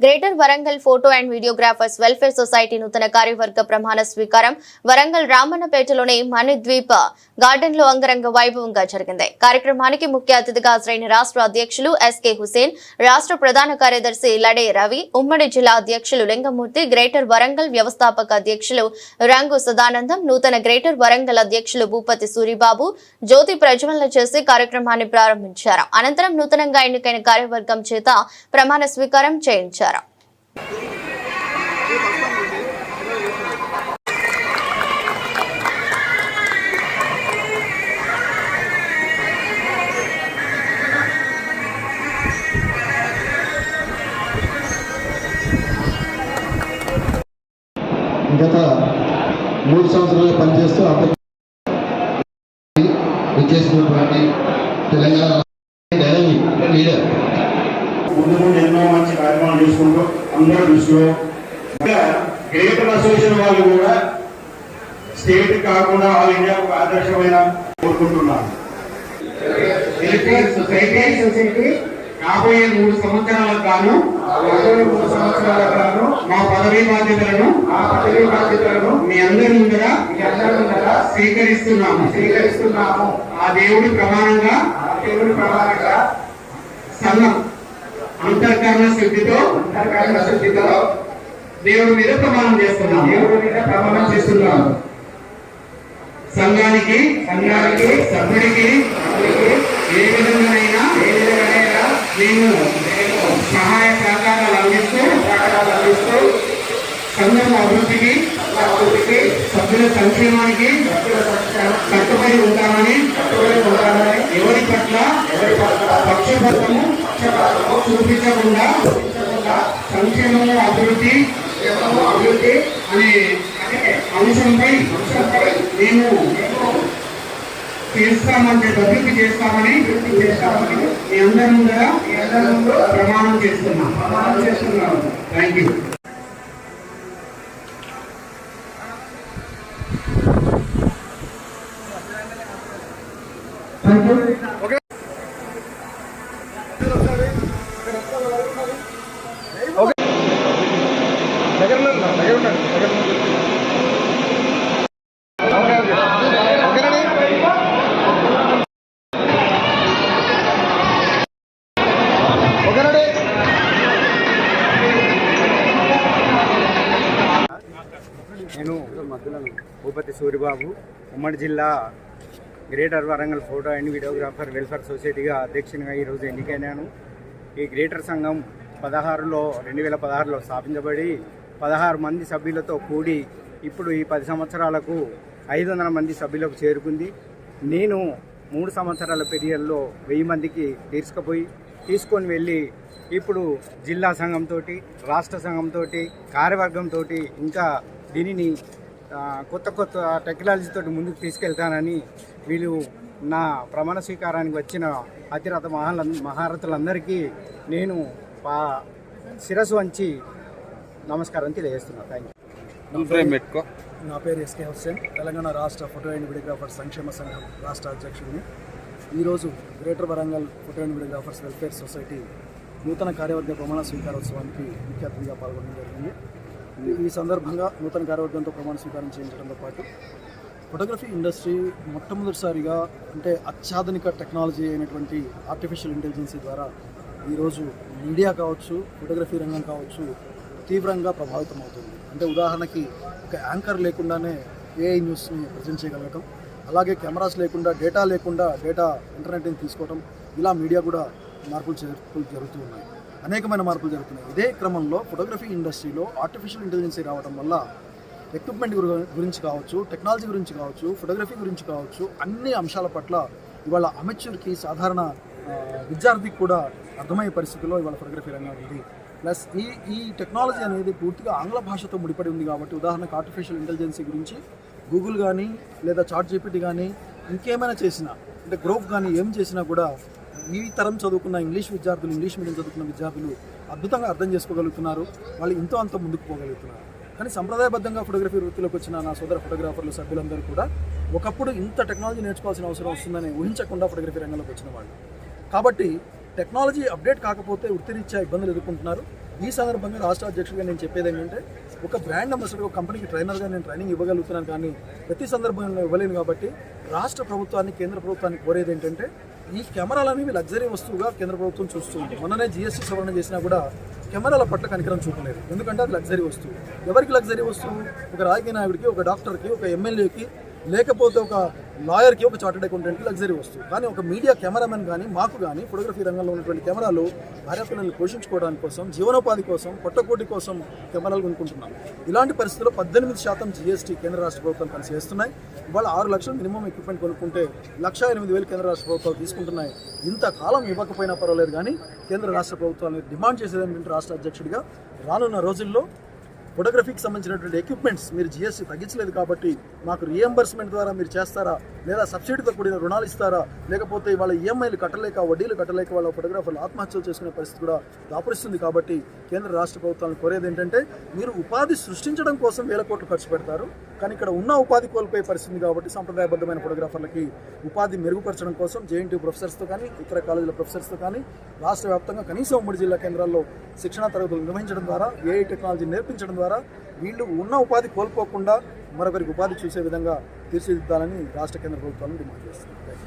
Greater Warangal photo and videographers welfare society నూతన కార్యవర్గ ప్రమాణ స్వీకారం వరంగల్ రామన్నపేటలోని మణిద్వీప గార్డెన్లో అంగరంగ వైభవంగా జరిగింది. కార్యక్రమానికి ముఖ్య అతిథిగా హాజరైన రాష్ట్ర అధ్యక్షులు ఎస్కే హుసేన్ రాష్ట్ర ప్రధాన కార్యదర్శి లడే రవి ఉమ్మడి జిల్లా అధ్యక్షులు లింగమూర్తి గ్రేటర్ వరంగల్ వ్యవస్థాపక అధ్యక్షులు రంగు సదానందం నూతన గ్రేటర్ వరంగల్ అధ్యక్షులు భూపతి సూరిబాబు జ్యోతి ప్రజ్వలన చేసి కార్యక్రమాన్ని ప్రారంభించారు. అనంతరం నూతనంగా ఎన్నికైన కార్యవర్గం చేత ప్రమాణ స్వీకారం చేయించారు. గత మూడు సంవత్సరాలు పనిచేస్తూ అంత విచ్చేసినటువంటి తెలంగాణ డైనమిక్ లీడర్ ముందు ముందు ఎన్నో కార్యక్రమాలు చేసుకుంటూ అందరూ దృష్టిలో గ్రేటర్ అసోసియేషన్ వాళ్ళు కూడా స్టేట్ కాకుండా ఆల్ ఇండియాకు ఆదర్శమైన కోరుకుంటున్నాను సొసైటీ రాబోయే మూడు సంవత్సరాలకు గాను రాబోయే మూడు సంవత్సరాలకు గాను మా పదవీ బాధ్యతలను మా పదవీ బాధ్యతలను మీ అందరి ముందర మీ అందరి ముందర స్వీకరిస్తున్నాము. స్వీకరిస్తున్నాము. ఆ దేవుడి ప్రమాణంగా ఆ దేవుడి ప్రమాణంగా సన్నం. అంతర్కరణ శుద్ధితో అంతర్కరణ శుద్ధితో దేవుడి మీద ప్రమాణం చేస్తున్నాం దేవుడి మీద ప్రమాణం చేస్తున్నాం సంఘానికి సంఘానికి సభ్యుడికి ఏ విధంగానైనా ఏ విధంగానైనా నేను సహాయ సహకారాలు అందిస్తూ సహకారాలు అందిస్తూ సంఘం అభివృద్ధికి అభివృద్ధికి సభ్యుల సంక్షేమానికి కట్టుబడి ఉంటామని కట్టుబడి ఉంటామని ఎవరి పట్ల ఎవరి పట్ల పక్షపాతము పక్షపాతము చూపించకుండా చూపించకుండా సంక్షేమము అభివృద్ధి అభివృద్ధి అనే అంశంపై అంశంపై మేము చేస్తామంటే అభివృద్ధి చేస్తామని అభివృద్ధి చేస్తామని మీ అందరి ముందర మీ అందరి ముందు ప్రమాణం చేస్తున్నాం. ప్రమాణం చేస్తున్నాం. థ్యాంక్ యూ ఓకే నేను భూపతి సూరిబాబు ఉమ్మడి జిల్లా greater Warangal photo and videographer welfare సొసైటీగా అధ్యక్షునిగా ఈరోజు ఎన్నికైనాను. ఈ గ్రేటర్ సంఘం పదహారులో రెండు వేల పదహారులో స్థాపించబడి పదహారు మంది సభ్యులతో కూడి ఇప్పుడు ఈ పది సంవత్సరాలకు ఐదు వందల మంది సభ్యులకు చేరుకుంది. నేను మూడు సంవత్సరాల పీరియడ్లో వెయ్యి మందికి తీసుకుపోయి తీసుకొని వెళ్ళి ఇప్పుడు జిల్లా సంఘంతో రాష్ట్ర సంఘంతో కార్యవర్గంతో ఇంకా దీనిని కొత్త కొత్త టెక్నాలజీతో ముందుకు తీసుకెళ్తానని వీళ్ళు నా ప్రమాణ స్వీకారానికి వచ్చిన అతిరథ మహాల మహారథులందరికీ నేను పా శిరస్సు వంచి నమస్కారం తెలియజేస్తున్నాను థ్యాంక్ యూ నా పేరు ఎస్కే హుస్సేన్. తెలంగాణ రాష్ట్ర ఫోటో అండ్ వీడియోగ్రాఫర్స్ సంక్షేమ సంఘం రాష్ట్ర అధ్యక్షుడిని. ఈరోజు greater Warangal photo and videographers welfare society నూతన కార్యవర్గ ప్రమాణ స్వీకారోత్సవానికి ముఖ్య అతిథిగా పాల్గొనడం జరిగింది. ఈ- ఈ సందర్భంగా నూతన కార్యవర్గంతో ప్రమాణ స్వీకారం చేయించడంతో పాటు ఫోటోగ్రఫీ ఇండస్ట్రీ మొట్టమొదటిసారిగా అంటే అత్యాధునిక టెక్నాలజీ అయినటువంటి ఆర్టిఫిషియల్ ఇంటెలిజెన్సీ ద్వారా ఈరోజు మీడియా కావచ్చు ఫోటోగ్రఫీ రంగం కావచ్చు తీవ్రంగా ప్రభావితం అవుతుంది అంటే ఉదాహరణకి ఒక యాంకర్ లేకుండానే ఏఐ న్యూస్ని ప్రజెంట్ చేయగలగటం అలాగే కెమెరాస్ లేకుండా డేటా లేకుండా డేటా ఇంటర్నెట్ని తీసుకోవడం ఇలా మీడియా కూడా మార్పులు చేర్పులు జరుగుతూ ఉన్నాయి. అనేకమైన మార్పులు జరుగుతున్నాయి. ఇదే క్రమంలో ఫోటోగ్రఫీ ఇండస్ట్రీలో ఆర్టిఫిషియల్ ఇంటెలిజెన్సీ రావడం వల్ల ఎక్విప్మెంట్ గురించి కావచ్చు టెక్నాలజీ గురించి కావచ్చు ఫోటోగ్రఫీ గురించి కావచ్చు అన్ని అంశాల పట్ల ఇవాళ అమెచ్యూర్కి సాధారణ విద్యార్థికి కూడా అర్థమయ్యే పరిస్థితుల్లో ఇవాళ ఫోటోగ్రఫీ రంగం ఉంది. ప్లస్ ఈ ఈ టెక్నాలజీ అనేది పూర్తిగా ఆంగ్ల భాషతో ముడిపడి ఉంది కాబట్టి ఉదాహరణకు ఆర్టిఫిషియల్ ఇంటెలిజెన్సీ గురించి గూగుల్ కానీ లేదా చాట్ జీపీటీ కానీ ఇంకేమైనా చేసినా అంటే గ్రోప్ కానీ ఏం చేసినా కూడా ఈ తరం చదువుకున్న ఇంగ్లీష్ విద్యార్థులు ఇంగ్లీష్ మీడియం చదువుకున్న విద్యార్థులు అద్భుతంగా అర్థం చేసుకోగలుగుతున్నారు. వాళ్ళు ఇంతో అంత ముందుకు పోగలుగుతున్నారు. కానీ సంప్రదాయబద్ధంగా ఫోటోగ్రఫీ వృత్తిలోకి వచ్చిన నా సోదర ఫోటోగ్రాఫర్లు సభ్యులందరూ కూడా ఒకప్పుడు ఇంత టెక్నాలజీ నేర్చుకోవాల్సిన అవసరం వస్తుందని ఊహించకుండా ఫోటోగ్రఫీ రంగంలోకి వచ్చిన వాళ్ళు. కాబట్టి టెక్నాలజీ అప్డేట్ కాకపోతే వృత్తిరీత్యా ఇబ్బందులు ఎదుర్కొంటున్నారు. ఈ సందర్భంగా రాష్ట్ర అధ్యక్షుడిగా నేను చెప్పేది ఏంటంటే ఒక బ్రాండ్ అంబాసిడర్ ఒక కంపెనీకి ట్రైనర్గా నేను ట్రైనింగ్ ఇవ్వగలుగుతున్నాను కానీ ప్రతి సందర్భంలో ఇవ్వలేను కాబట్టి రాష్ట్ర ప్రభుత్వాన్ని కేంద్ర ప్రభుత్వాన్ని కోరేది ఏంటంటే ఈ కెమెరాలు అనేవి లగ్జరీ వస్తువుగా కేంద్ర ప్రభుత్వం చూస్తుంది మొన్ననే జిఎస్టీ సవరణ చేసినా కూడా కెమెరాల పట్ల కనికరం చూపలేదు. ఎందుకంటే అది లగ్జరీ వస్తువు. ఎవరికి లగ్జరీ వస్తువు? ఒక రాజకీయ నాయకుడికి ఒక డాక్టర్కి ఒక ఎమ్మెల్యేకి లేకపోతే ఒక లాయర్కి ఒక చార్టెడ్ అకౌంటెంట్కి లగ్జరీ వస్తుంది. కానీ ఒక మీడియా కెమెరామెన్ కానీ మాకు కానీ ఫోటోగ్రఫీ రంగంలో ఉన్నటువంటి కెమెరాలు భార్యాపిల్లల్ని పోషించుకోవడానికి కోసం జీవనోపాధి కోసం పొట్టకోటి కోసం కెమెరాలు కొనుక్కుంటున్నాం. ఇలాంటి పరిస్థితుల్లో పద్దెనిమిది శాతం జీఎస్టీ కేంద్ర రాష్ట్ర ప్రభుత్వాలు కలిసి వేస్తున్నాయి ఇవాళ ఆరు లక్షలు మినిమం ఎక్విప్మెంట్ కొనుక్కుంటే లక్ష ఎనిమిది వేలు కేంద్ర రాష్ట్ర ప్రభుత్వాలు తీసుకుంటున్నాయి. ఇంతకాలం ఇవ్వకపోయినా పర్వాలేదు కానీ కేంద్ర రాష్ట్ర ప్రభుత్వాలు డిమాండ్ చేసేది ఏంటంటే రాష్ట్ర అధ్యక్షుడిగా రానున్న రోజుల్లో ఫోటోగ్రఫీకి సంబంధించినటువంటి ఎక్విప్మెంట్స్ మీరు జిఎస్టీ తగ్గించలేదు కాబట్టి మాకు రియంబర్స్మెంట్ ద్వారా మీరు చేస్తారా? లేదా సబ్సిడీతో కూడిన రుణాలు ఇస్తారా? లేకపోతే వాళ్ళ ఈఎంఐలు కట్టలేక వడ్డీలు కట్టలేక వాళ్ళ ఫోటోగ్రాఫర్లు ఆత్మహత్యలు చేసుకునే పరిస్థితి కూడా దాపురిస్తుంది కాబట్టి కేంద్ర రాష్ట్ర ప్రభుత్వాలను కోరేది ఏంటంటే మీరు ఉపాధి సృష్టించడం కోసం వేల కోట్లు ఖర్చు పెడతారు. కానీ ఇక్కడ ఉన్న ఉపాధి కోల్పోయే పరిస్థితి కాబట్టి సంప్రదాయబద్ధమైన ఫోటోగ్రాఫర్లకి ఉపాధి మెరుగుపరచడం కోసం జేఎన్టీ ప్రొఫెసర్స్తో కానీ ఇతర కాలేజీల ప్రొఫెసర్స్తో కానీ రాష్ట్ర వ్యాప్తంగా కనీసం ఉమ్మడి జిల్లా కేంద్రాల్లో శిక్షణా తరగతులు నిర్వహించడం ద్వారా ఏఐ టెక్నాలజీ నేర్పించడం ద్వారా ద్వారా వీళ్ళు ఉన్న ఉపాధి కోల్పోకుండా మరొకరికి ఉపాధి చూసే విధంగా తీర్చిదిద్దాలని రాష్ట్ర కేంద్ర ప్రభుత్వాలను డిమాండ్ చేస్తున్నారు.